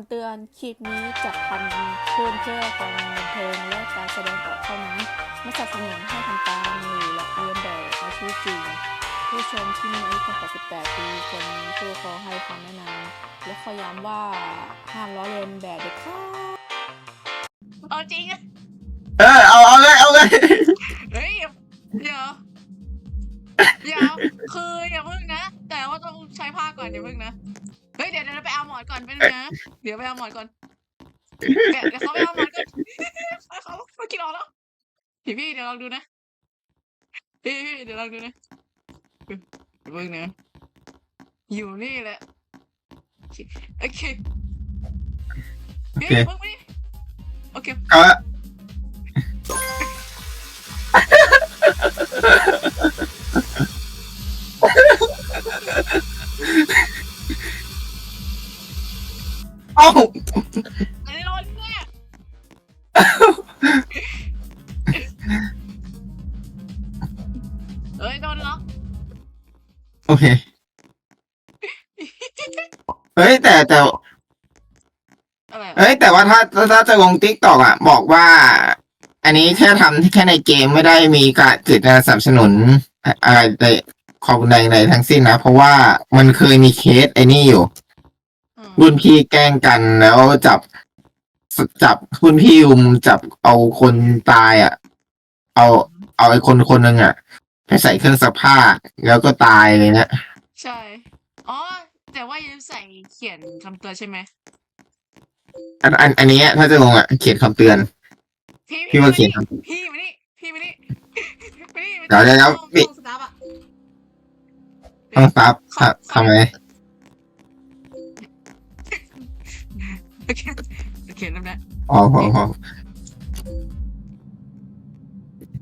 ำเตือนคลิปนี้จัดทำขึ้นเพื่อความบันเทิงและการแสดงออกเท่านั้นไม่สนับสนุนให้ทำตามหรือหลอกเลียนแบบในชีวิตจริงผู้ชมที่มีอายุต่ำกว่า 18 ปีควรมีผู้ปกครองให้คำแนะนำและขอย้ำว่าห้ามล้อเลียนแบบเด็ดขาดเอาจริงอะเออเอาเอาเลยเอาเลยเฮ้ยเดี๋ยวเดี๋ยวคืออย่าเพิ่งนะ แต่ว่าต้องใช้ผ้าก่อนอย่าเพิ่งนะ เฮ้ยเดี๋ยวเดี๋ยวไปเอาหมอนก่อนไปบนึงนะเดี๋ยวไปเอาหมอนก่อนเดี๋ยวเดี๋ยวเขาไปเอาหมอนก่อนเขาเขากินออกแล้วพี่พี่เดี๋ยวลองดูนะพี่พี่เดี๋ยวลองดูนะอย่าเพิ่งนะอยู่นี่แหละโอเคพี่อย่าเพิ่งไปดิโอเคเาอันนี้รอเนี่ยเอ้ยโดนล็อกโอเค เฮ้ยแต่แต่ อะไรอะเฮ้ยแต่ว่าถ้าถ้าถ้าจะลงติ๊กตอกอะ บอกว่า อันนี้แค่ทำแค่ในเกมไม่ได้มีการเกิดการสนับสนุนอะไรในของใดในทั้งสิ้นนะ เพราะว่ามันเคยมีเคสไอ้นี่อยู่ รุ่นพี่แกล้งกันแล้วจับ จับรุ่นพี่ยุมจับเอาคนตายอะ เอา เอาไอ้คนคนหนึ่งอะไปใส่เครื่องซักผ้าแล้วก็ตายเลยนะใช่ อ๋อ แต่ว่ายังใส่เขียนคำเตือนใช่ไหมอันอันอันนี้ถ้าจะลงอะเขียนคำเตือน พี่พี่ว่าเขียนคพี่มานี่พี่มานี่มานี่เดี๋ยวเดี๋ยวเดี๋ยวห้องพี่ ห้องสตาฟอะำต้องซับทำทำไม โอเคโอเคนั่นแหละอ๋อพอพอ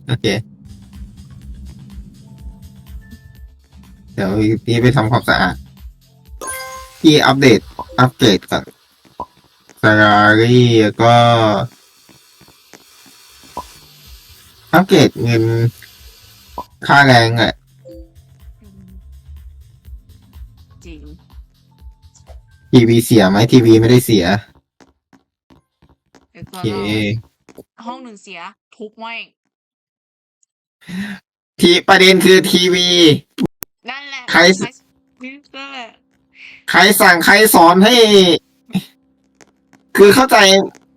โอเค เดี๋ยวพี่ไปทำความสะอาด พี่อัปเดต อัปเกรดก่อนสการี่ก็ อัปเกรดเงิน ค่าแรงอะจริงทีวีเสียไหมทีวีไม่ได้เสีย แล้วโอก็เคห้องหนึ่งเสีย ทุบแม่งทีประเด็นคือทีวี นั่นแหละใครนั่นแหละใครสั่งใครสอนให้ คือเข้าใจ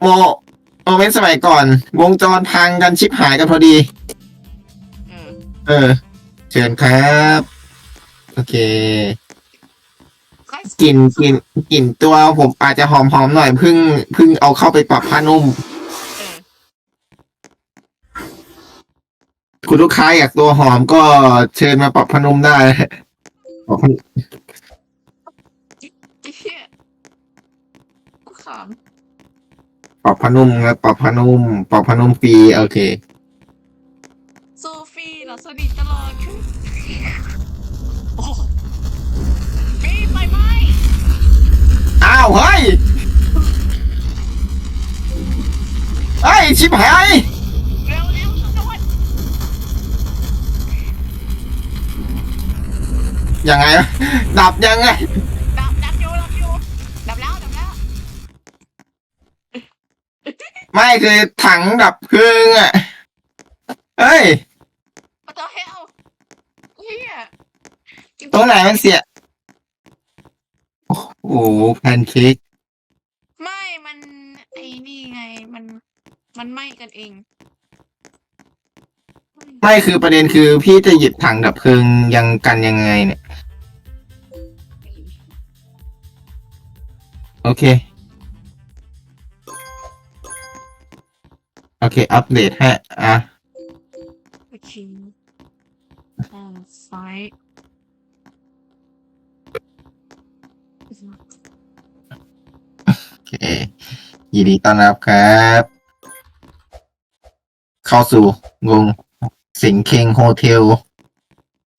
โมโมเมนต์สมัยก่อน วงจรพังกันชิบหายกันพอดี เออ เออ เชิญครับ โอเคใคร กลิ่นกลิ่นกลิ่นตัวผมอาจจะหอมๆหน่อยเพิ่งเพิ่งเอาเข้าไปปรับผ้านุ่ม เออคุณลูกค้าอยากตัวหอมก็เชิญมาปรับผ้านุ่มได้ปรับผ้าไอ้เหี้ยกูขปรับผ้านุ่มครับปรับผ้านุ่มปรับผ้านุ่มฟรีโอเคำโซฟีเหราสนิทตลอด อ้าวเฮ้ยเฮ้ยชิบหายเร็วเร็วตำรวจยังไงวะดับยังไงดับดับอยู่ดับอยู่ดับแล้วดับแล้วไม่คือถังดับเพลิงอะเฮ้ย What the hell เฮียตรงไหนมันเสีย โอ้โหแพนเค้กไม่มันไอ้นี่ไงมันมันไหม้กันเองไม่คือประเด็นคือพี่จะหยิบถังดับเพลิงยังกันยังไงเนี่ย โอเค โอเค อัปเดตให้อะ โอเคอ่าซ้าย เค ยินดีต้อนรับครับ เข้าสู่งงสิงเคงโฮเทล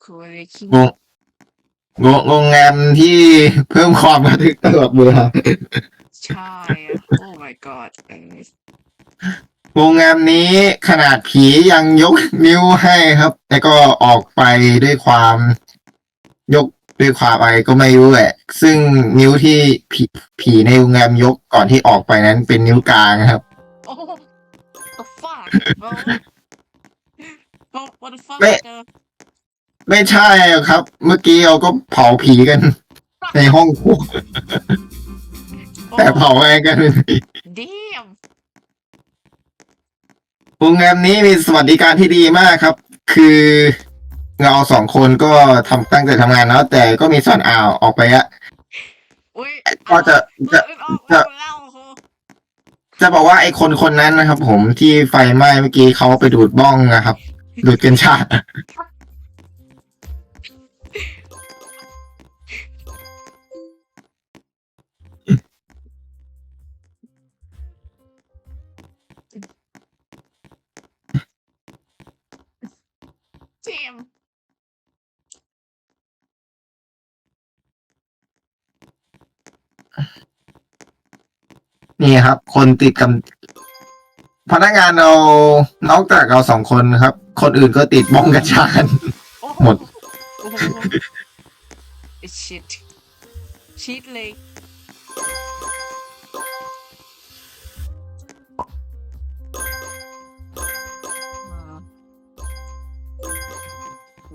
คืออะไรคิงงงงงโรงแรมที่เพิ่มความระทึกตลอดเวลาใช่อะโอ้ my god เออโรงแรมนี้ขนาดผียังยกนิ้วให้ครับแล้วก็ออกไปด้วยความยก ด้วยความอะไรก็ไม่รู้แหละ ซึ่งนิ้วที่ผีผีในโรงแรมยกก่อนที่ออกไปนั้นเป็นนิ้วกลางครับโอ้ the fuck โอ้ what the fuck ไม่เจอไม่ใช่ครับ เมื่อกี้เราก็เผาผีกัน ในห้องครัวโอ้แต่เผาอะไรกัน damn โรงแรมนี้มีสวัสดิการที่ดีมากครับ คือ เราสองคนก็ทำตั้งใจทำงานแล้ว แต่ก็มีส่วนอ่าวออกไปอะอุ้ยก็จะจะจะออกจะออกแล้วโอ้โหจะบอกว่าไอ้คนคนนั้นนะครับ ผมที่ไฟไหม้เมื่อกี้เขาไปดูดบ้องนะครับ ดูดกัญชา นี่ครับ คนติดกับพนักงานเรานอกจากเราสองคนครับ คนอื่นก็ติดบ้องกัญชากันโอ้โหมด โอ้โห It's shit ชิดเลย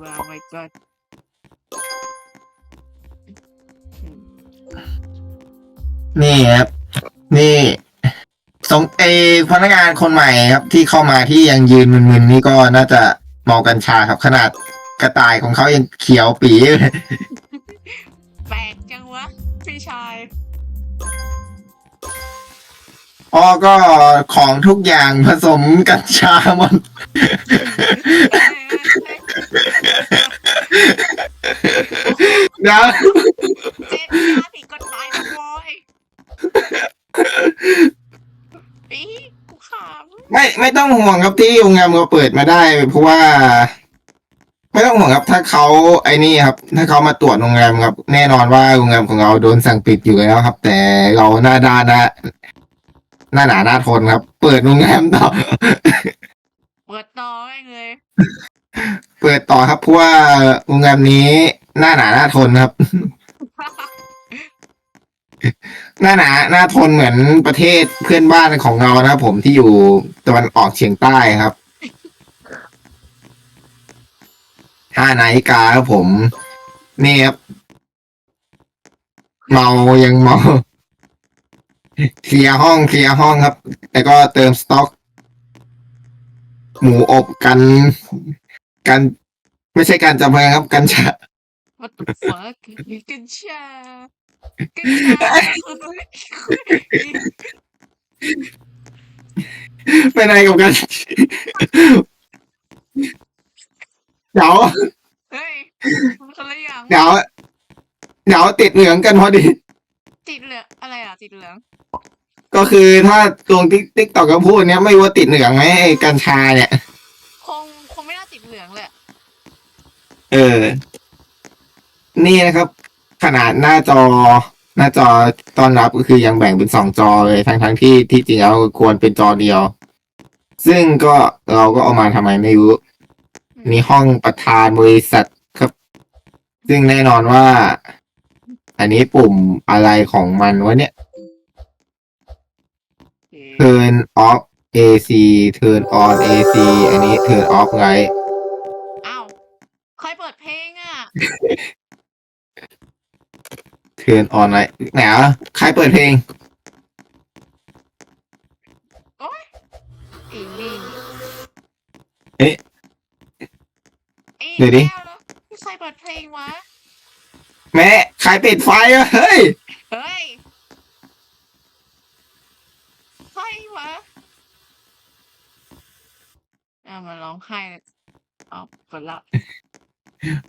ว้าว my god นี่ครับ นี่สงเอพนักงานคนใหม่ครับ ที่เข้ามาที่ยังยืนมึนๆนี่ก็น่าจะเมากัญชาครับ ขนาดกระต่ายของเขายังเขียวปีเลยแปลกจังวะ พี่ชาย อ๋อก็ของทุกอย่างผสมกัญชาหมด เดี๋ยวเจ็บยาผิดกฎหมายนะบอย อีกูขำไม่ไม่ต้องห่วงครับที่โรงแรมเราเปิดมาได้ เพราะว่า ไม่ต้องห่วงครับ ถ้าเขาไอ้นี่ครับ ถ้าเขามาตรวจโรงแรมครับ แน่นอนว่าโรงแรมของเราโดนสั่งปิดอยู่แล้วครับ แต่เราหน้าด้านนะหน้าหนาหน้าทนครับ เปิดโรงแรมต่อเปิดต่อแม่งเลย เปิดต่อครับเพราะว่าโรงแรมนี้หน้าหนาหน้าทนครับ หน้าหนาหน้าทนเหมือนประเทศเพื่อนบ้านของเรานะครับผมที่อยู่ตะวันออกเฉียงใต้ครับห้านาฬิกาครับผม นี่ครับ เมายังเมาเคลียห้องเคลียห้องครับแล้วก็เติมสต็อก หมูอบกันกัน ไม่ใช่การจำเพลงครับ กัญชา What the fuck กัญชา กัญชาเป็นอะไรกับกันเดี๋ยวเฮ้ยมันคนละอย่างเดี๋ยวเดี๋ยวติดเหลืองกันพอดี ติดเหลืองอะไรอะ ติดเหลือง ก็คือถ้าลงติ๊กติ๊กต่อกับพูดเนี้ยไม่รู้ว่าติดเหลืองไหมไอ้กัญชาเนี่ย คงคงไม่น่าติดเหลืองแหละเออ นี่นะครับ ขนาดหน้าจอ หน้าจอต้อนรับก็คือยังแบ่งเป็นสองจอเลยทั้งทั้งๆที่ที่จริงแล้วควรเป็นจอเดียว ซึ่งก็เราก็เอามาทำไมไม่รู้นี่ห้องประธานบริษัทครับ ซึ่งแน่นอนว่า อันนี้ปุ่มอะไรของมันวะเนี่ย turn off AC turn on AC อันนี้ turn off light อ้าวใครเปิดเพลงอะ turn on light ไหนอะใครเปิดเพลงโอ้ยอีนี่เอ๊ะอีเดี๋ยวดิแก้แล้วใครเปิดเพลงวะ แม่ใครปิดไฟอะเฮ้ย เฮ้ย ใครวะอ่ามาร้องไห้เอาเปิดละ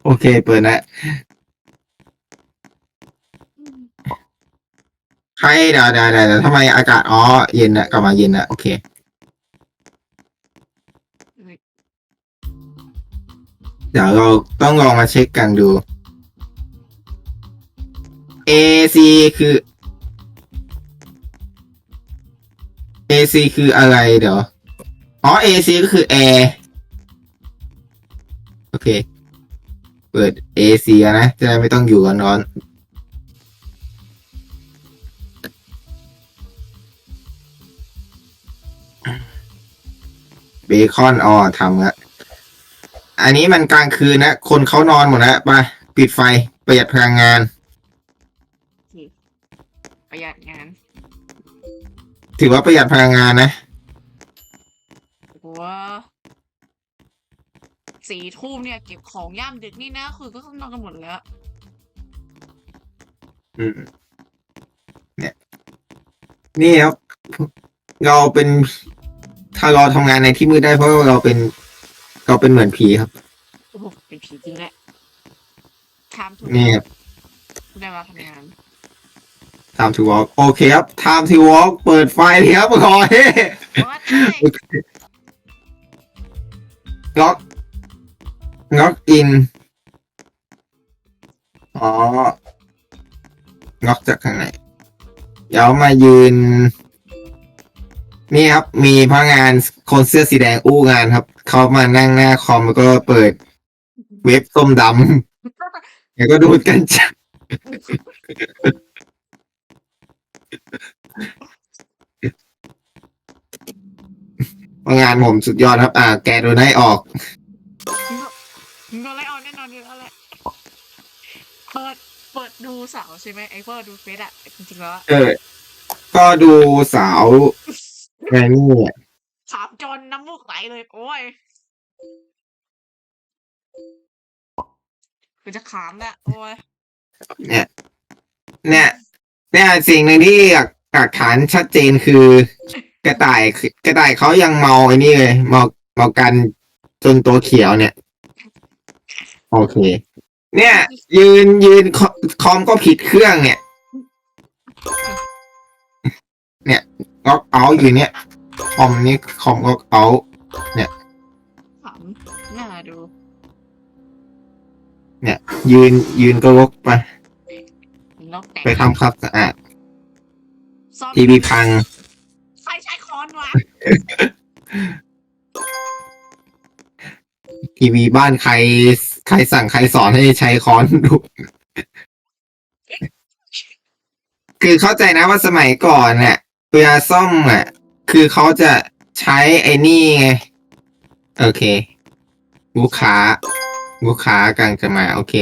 โอเคเปิดนะ อืม ใครเดี๋ยวเดี๋ยวเดี๋ยวทำไมอากาศอ๋อเย็นนะกลับมาเย็นนะโอเค เดี๋ยวเราต้องลองมาเช็คกันดู AC คือ AC คืออะไรเดี๋ยว อ๋อ AC ก็คือแอร์โอเค เปิดเอเซียนะ จะได้ไม่ต้องอยู่กันร้อน เบคอนอ๋อทำละอันนี้มันกลางคืนนะ คนเขานอนหมดแล้วไปปิดไฟประหยัดพลังงาน ประหยัดงานถือว่าประหยัดพลังงานนะว้าสี่ทุ่มเนี่ยเก็บของย่ามดึกนี่นะ คือก็ต้องนอนกันหมดแล้ว อืม เนี่ย นี่ครับเราเป็น ถ้าเราทำงานในที่มืดได้เพราะว่าเราเป็น เราเป็นเหมือนผีครับ โอ้โหเป็นผีจริงแหละทำถูกนี่ครับ ได้เวลาทำงาน time to walk โอเคครับ time to walk เปิดไฟเลยครับขอเฮ้ว่าใช่ล็อกล็อกอินอ๋อล็อกจากข้างในเดี๋ยวมายืน นี่ครับมีพนักงานคนเสื้อสีแดงอู้งานครับ เขามานั่งหน้าคอมแล้วก็เปิดเว็บส้มดำแล้วก็ดูดกันจังพนักงานผมสุดยอดครับ อ่า แกโดนให้ออก มึงโดนไล่ออกแน่นอนอยู่แล้วแหละ เปิด เปิดดูเสาใช่ไหมไอ้เปิดดูเฟซอะจริงๆแล้วอะเออ ก็ดูสาว ไงนี่อะถามจนน้ำมูกไหลเลยโอ้ยคือจะขามแล้วโอ้ยเนี่ยเนี่ยเนี่ยสิ่งหนึ่งที่หลักหลักฐานชัดเจนคือกระต่ายกระต่ายเขายังเมาไอ้นี่เลยเมาเมากันจนตัวเขียวเนี่ย โอเค เนี่ย ยืนยืนคอคอมก็ผิดเครื่องเนี่ยเนี่ย ล็อกเอาอยู่เนี่ยคอมนี้คอมล็อกเอาขำน่าดูยืนยืนก็ลกไปนกแตกไปทำความสะอาดซ่อมทีวีพังใครใช้ค้อนวะทีวีบ้านใคร ใครสั่งใครสอนให้ใช้ค้อนดู คือเข้าใจนะว่าสมัยก่อนเนี่ย เวลาซ่อมอะ คือเขาจะใช้ไอ้นี่ไง โอเค ลูกค้า ลูกค้ากำลังจะมา โอเค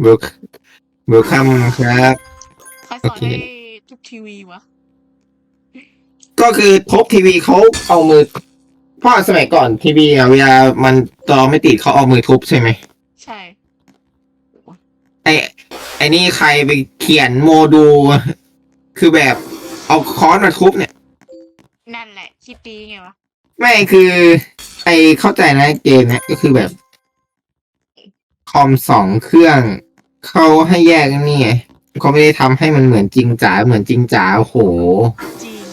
เวลเวลคัมครับ ใครสโออนเคให้ทุกทีวีวะ ก็คือทบทีวีเขาเอามือเพราะสมัยก่อนทีวีอะเวลามันจอไม่ติดเขาเอามือทุบใช่ไหม ใช่ ไอไอนี่ใครไปเขียนโมดูล คือแบบเอาค้อนมาทุบเนี่ย นั่นแหละคิดดีไงวะไม่คือ ไอเข้าใจนะเกมเนี่ยก็คือแบบ คอมสองเครื่องเขาให้แยกนี่ไงเขาไม่ได้ทำให้มันเหมือนจริงจ๋าเหมือนจริงจ๋าโอ้โห จริง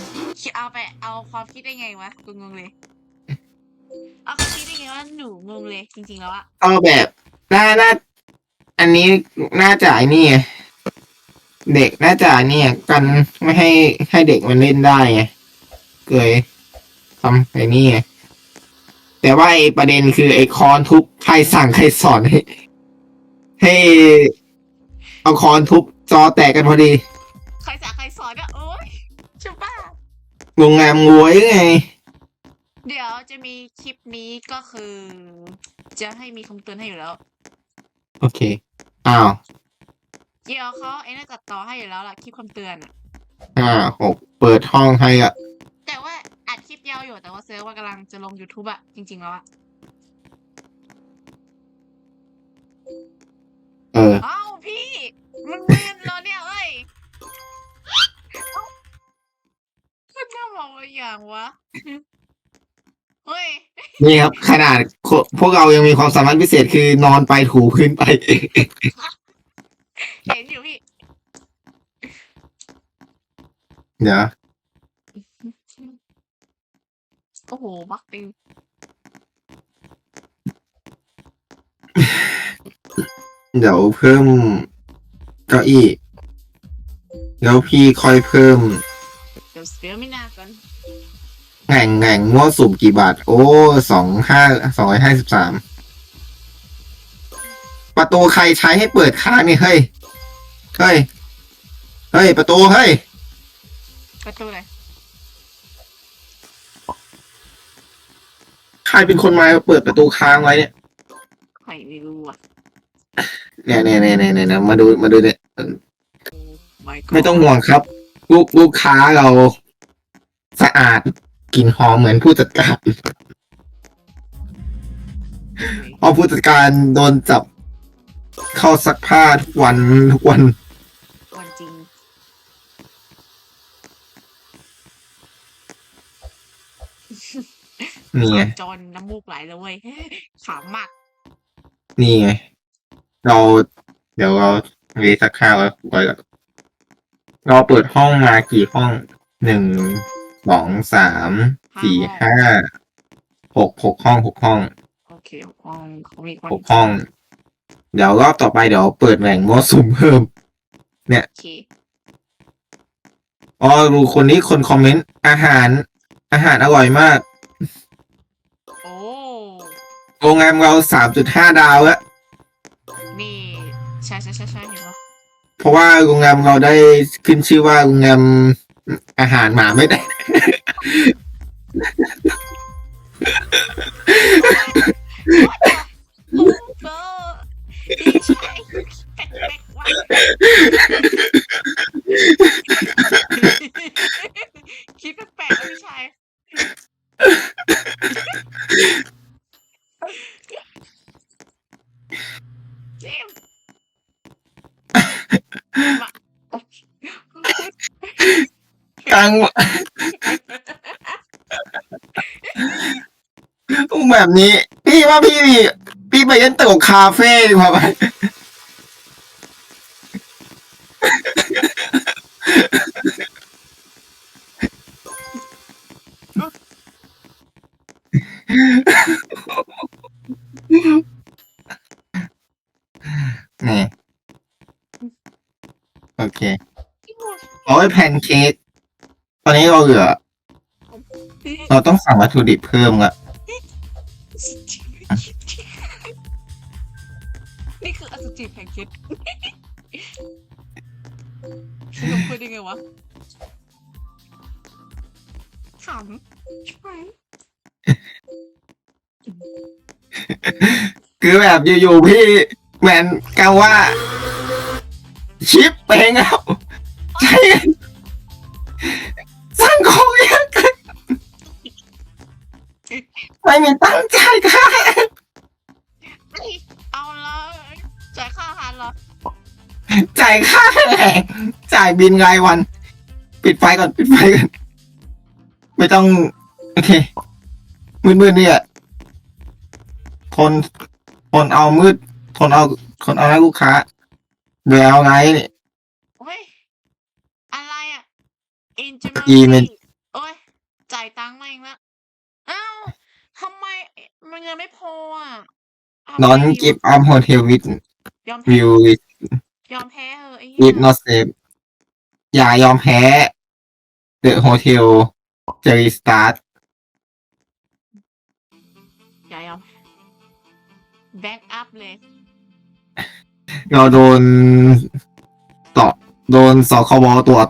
คิดเอาไปเอาความคิดได้ไงวะกูงงเลยเอาความคิดได้ไงวะหนูงงเลย จริง ๆ แล้วอะก็แบบน่าน่าอันนี้น่าจะไอ้นี่ไง เด็กน่าจะเนี่ยกันไม่ให้ให้เด็กมันเล่นได้ไงเกยทำไอ้นี่ไงแต่ว่าไอ้ประเด็นคือไอ้คอนทุบใครสั่งใครสอนให้ให้เอาคอนทุบจอแตกกันพอดี ใครสั่งใครสอนอะโอ๊ยชุบบ้าโรงแรมงวยไง เดี๋ยวจะมีคลิปนี้ก็คือ จะให้มีคำเตือนให้อยู่แล้ว โอเค อ้าว เดี๋ยวเขาไอ้น่าจัดต่อให้อยู่แล้วล่ะคลิปคำเตือนอะห้าหกเปิดห้องให้อะ แต่ว่าอัดคลิปยาวอยู่แต่ว่าเซิร์ฟว่ากำลังจะลง YouTube อะจริง ๆ แล้วอะเออ เอ้าพี่ มันมึนแล้วเนี่ยเอ้ยเอ้ามันน่ามองอะไรอย่างวะเฮ้ย นี่ครับ ขนาดโคพวกเรายังมีความสามารถพิเศษคือนอนไปถูขึ้นไป เห็นอยู่พี่ เดี๋ยวโอ้โห บักติงเดี๋ยวเพิ่มเก้าอี้แล้วพี่ค่อยเพิ่มเดี๋ยวเดี๋ยวไม่นานก่อนแง่งแง่งมั่วสุ่มกี่บาท โอ้สองห้าสองร้อยห้าสิบสามประตูใครใช้ให้เปิดค้างนี่เฮ้ย เฮ้ย เฮ้ย ประตูเฮ้ย ประตูอะไรใครเป็นคนมาเปิดประตูค้างไว้เนี่ย ใครไม่รู้อะเนี่ยเนี่ยเนี่ยเนี่ยเนี่ยมาดูมาดูเนี่ยเออไม่ไม่ต้องห่วงครับ ลูกลูกค้าเราสะอาดกลิ่นหอมเหมือนผู้จัดการเพราะผู้จัดการโดนจับ เข้าซักผ้าทุกวันทุกวันวัน นี่ไงจนน้ำมูกไหลแล้วเว้ยขำมากนี่ไง เรา เดี๋ยวเราเรีสักข้าวแล้วก่อนก่อนเราเปิดห้องมากี่ห้องหนึ่งสองสามสี่ห้าหกหกห้องหกห้องโอเคห้องเขามีคนหกห้อง เดี๋ยวรอบต่อไปเดี๋ยวเปิดแหล่งมั่วสุมเพิ่มโอเคอ๋อดูคนนี้คนคอมเมนต์อาหาร อาหารอร่อยมากโอ้ โรงแรมเราสามจุดห้าดาวแล้ว นี่ใช่ใช่ใช่ใช่เห็นปะเพราะว่าโรงแรมเราได้ขึ้นชื่อว่าโรงแรมอาหารหมาไม่ได้ โอ้เบอร์ดีใช่แปลกๆว่ะคิดแปลกๆนะพี่ชาย กลางแบบนี้ พี่ว่าพี่ พี่ไปเล่นตึกคาเฟ่ดีกว่าไหมนี่ โอเค โอ้ยแพนเค้ก ตอนนี้เราเหลือ เราต้องสั่งวัตถุดิบเพิ่มละนี่คืออสุจิแพนเค้กลงไปได้ไงวะขำใช่คือแบบอยู่ๆพี่แมนกันว่า ชิปเองครับใช่สั่ งของเยอะเกินไม่มีตั้งใจายค่ะเอาละจ่ายค่าอาหารเหรอจ่ายค่าแรงจ่ายบินรายวัน ปิดไฟก่อนปิดไฟก่อนไม่ต้อง โอเค มืดๆเนี่ยทนทนเอามืดทนเอาทนเอาให้ลูกค้าเดี๋ยวเอาไงนี่ โอ้ย อะไรอะ อินจิอีเมน โอ้ยจ่ายตังค์มาเองละอ้าวทำไมมันเงินไม่พออะเอานอนไงดีกิฟวะอัพโฮเทลวิดยอมแพ้วิวยอมแพ้เออะไอ้วิเหี้ดยนอตเซฟอย่ายอมแพ้เดอะโฮเทลจะรีสตาร์ทอย่ายอมแบ็กอัพเลยเราโดนต่อโดนสคบตรวจ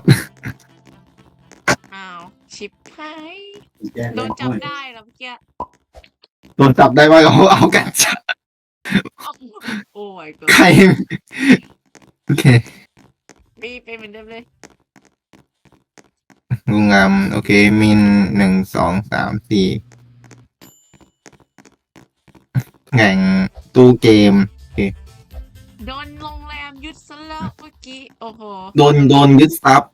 โดนจับได้แล้วเมื่อกี้โดนจับได้ว่าเราเอากันจับโอ้ยก็ใครโอเคมีเป็นเหมือนเดิมเลยลุงงามโอเค มินหนึ่งสองสามสี่แข่งตู้เกมโดนโรงแรมยึดซะแล้วเมื่อกี้ โอ้โห โดนโดนยึดทรัพย์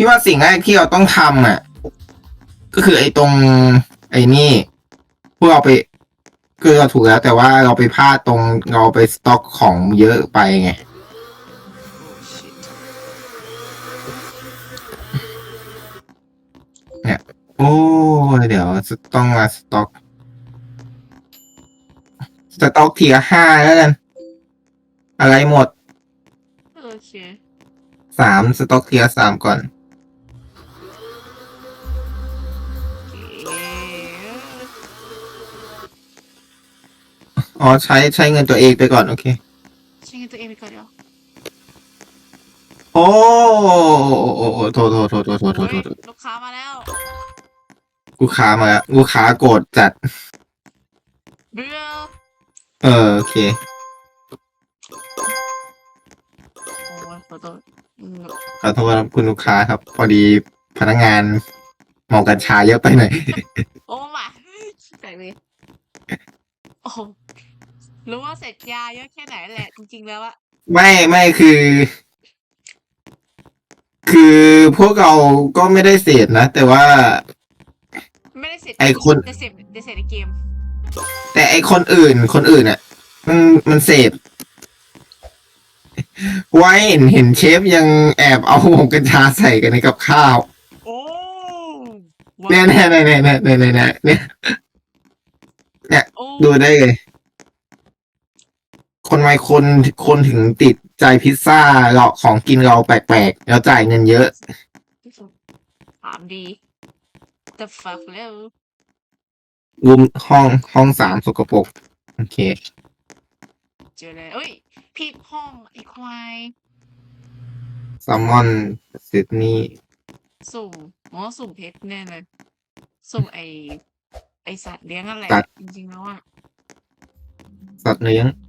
พี่ว่าสิ่งแรกที่เราต้องทำอะ ก็คือไอ้ตรง ไอ้นี่พวกเราไปคือเราถูกแล้ว แต่ว่าเราไปพลาดตรงเราไปสต็อกของเยอะไปไงโอ้ยเดี๋ยวต้องมาสต็อกสต็อกทีละห้าแล้วกัน อะไรหมดโอเคสามสต็อกทีละสามก่อน อเคอ๋อใช้ใช้เงินตัวเองไปก่อนโอเค ใช้เงินตัวเองไปก่อนเดี๋ยวโอ้โอ้โอ้โทษโทษโทษโทษโทษโทษเฮ้ยโทษลูกค้ามาแล้วลูกค้ามาแล้วลูกค้าโกรธจัด เบื่อเออโอเค โอ้ยขอโทษอืมขอโทษครับคุณลูกค้าครับ พอดีพนักงานเมากัญชาเยอะไปหน่อย โอ้มาแปลกเลยโอ้โห รู้ว่าเสร็จยาเยอะแค่ไหนแหละ จริง ๆ แล้วอะไม่ไม่คือ คือพวกเราก็ไม่ได้เสร็จนะ แต่ว่า ไม่ได้เสร็จไอ้คน จะเสร็จจะเสร็จในเกม แต่ไอคนอื่น คนอื่นอะ มันมันเสพไว้เห็นเห็นเชฟยังแอบเอาหงกัญชาใส่กันในกับข้าวโอ้ว้าเนี่ยเนี่ยเนี่ยเนี่ยเนี่ยเนี่ยเนี่ยดูได้เลย คนไม่คนคนถึงติดใจพิซซ่าเราของกินเราแปลกๆแล้วจ่ายเงินเยอะ ถามดี the fuck แล้วรูมห้องห้องสามสกปรกโอเค เจอเลยเอ้ยพลิกห้องไอ้ควายแซลมอนซิดนีย์สุ่มอ๋อสุ่มเพชรแน่เลยสุ่มไอไอสัตว์เลี้ยงอะไรจริงๆแล้วอะสัตว์เลี้ยงใช่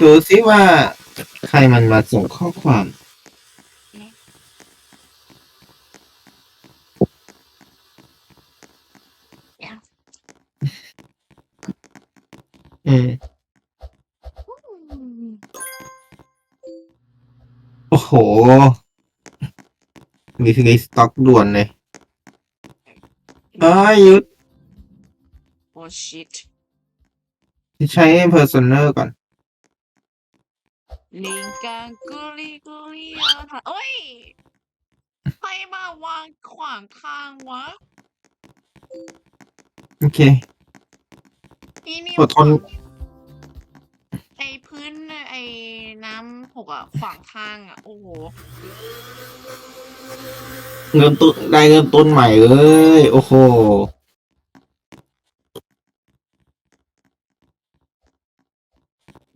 ดูซิว่า ใครมันมาส่งข้อความอืมอืมโอ้โหมีคือสต็อกด่วนเลยเอ้ยหยุดโอ้ shit ใช้ personal ก่อน ลิงกังกุลีกุลีอะค่ะเอ้ยใครมาวางขวางทางวะโอเคอีนี่อดทน ไอพื้นไอน้ำหกอะ ขวางทางอะ โอ้โหเงินต้นได้เงินต้นใหม่เลย โอ้โห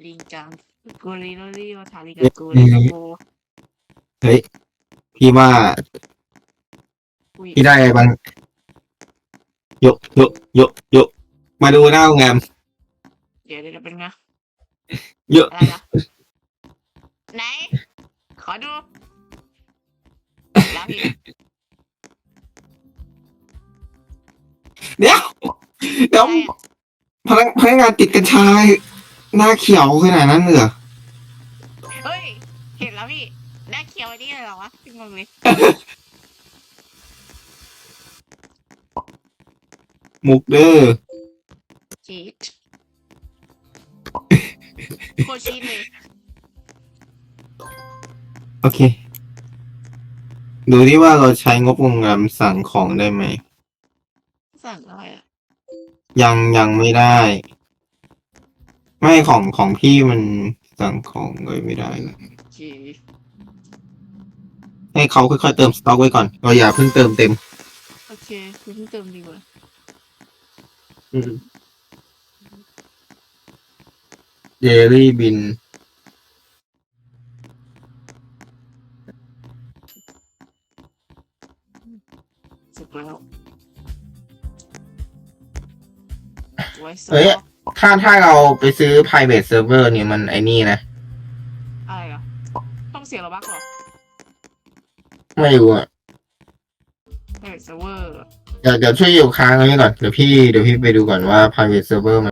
ลิงกัง กุลีกุลีอะทาลิกังกุลีกุเฮ้ยพี่ว่าอุ้ยพี่ได้อะไรบางโยกโยกโยกโยกมาดูหน้าโรงแรมเดี๋ยวเดี๋ยวเป็นไงเยอะอะไรนะไหน ขอดูแล้วพี่เดี๋ยวเดี๋ยวพนักพนักงานติดกัญชา หน้าเขียวขนาดนั้นเลยเหรอเฮ้ย เห็นแล้วพี่หน้าเขียวไอ้นี่เลยเหรอวะพี่งงเลยมุกเด้อชีตโคตรชีตเลยโอเค ดูที่ว่าเราใช้งบโรงแรมสั่งของได้ไหม สั่งอะไรอะ ยังยังไม่ได้ ไม่ของของพี่มันสั่งของเลยไม่ได้เลยจีให้เขาค่อยๆเติมสต็อกไว้ก่อนเราอย่าเพิ่งเติมเต็ม โอเคคุณเพิ่งเติมดีกว่าเดลี่บิน สุกแล้วไว้สเฮ้ย ถ้าถ้าเราไปซื้อ private server เนี่ยมันไอ้นี่นะ อะไรอะต้องเสียเราบักเหรอไม่รู้อะเฮ้ยเซิร์ฟเวอร์ เดี๋ยวเดี๋ยวช่วยอยู่ค้างไว้ก่อน เดี๋ยวพี่เดี๋ยวพี่ไปดูก่อนว่า private server มัน